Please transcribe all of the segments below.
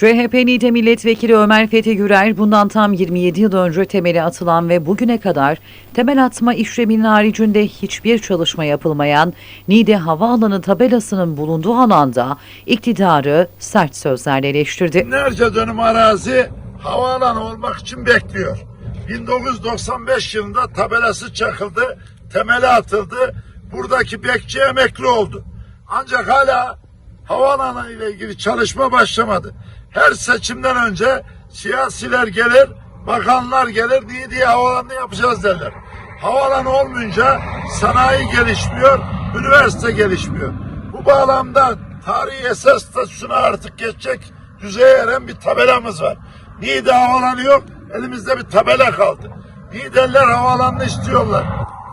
CHP Niğde Milletvekili Ömer Fethi Gürer bundan tam 27 yıl önce temeli atılan ve bugüne kadar temel atma işleminin haricinde hiçbir çalışma yapılmayan Niğde Havaalanı tabelasının bulunduğu alanda iktidarı sert sözlerle eleştirdi. Binlerce dönüm arazi havaalanı olmak için bekliyor. 1995 yılında tabelası çakıldı, temeli atıldı. Buradaki bekçi emekli oldu. Ancak hala havaalanı ile ilgili çalışma başlamadı. Her seçimden önce siyasiler gelir, bakanlar gelir, niye diye havaalanı yapacağız derler. Havaalanı olmayınca sanayi gelişmiyor, üniversite gelişmiyor. Bu bağlamda tarihi esas statüsüne artık geçecek düzeye eren bir tabelamız var. Niğde havaalanı yok, elimizde bir tabela kaldı. Niğdeliler havaalanını istiyorlar.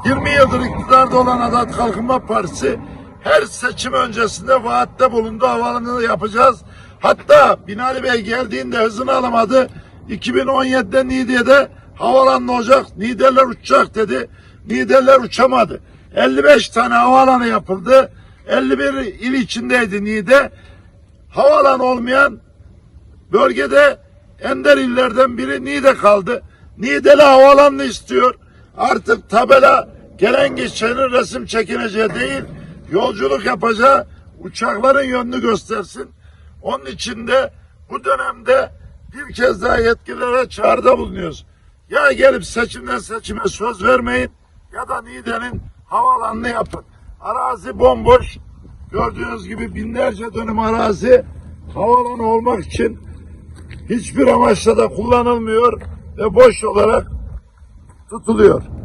20 yıldır iktidarda olan Adalet Kalkınma Partisi her seçim öncesinde vaatte bulundu havaalanını yapacağız. Hatta Binali Bey geldiğinde hızını alamadı. 2017'de Niğde'de havaalanı olacak, Niğdeler uçacak dedi. Niğdeler uçamadı. 55 tane havaalanı yapıldı. 51 il içindeydi Niğde. Havaalanı olmayan bölgede ender illerden biri Niğde kaldı. Niğdeli havaalanını istiyor. Artık tabela gelen geçenin resim çekineceği değil, yolculuk yapacağı uçakların yönünü göstersin. Onun için de bu dönemde bir kez daha yetkililere çağrıda bulunuyoruz. Ya gelip seçimden seçime söz vermeyin ya da Niğde'nin havaalanını yapın. Arazi bomboş. Gördüğünüz gibi binlerce dönüm arazi havaalanı olmak için hiçbir amaçla da kullanılmıyor ve boş olarak tutuluyor.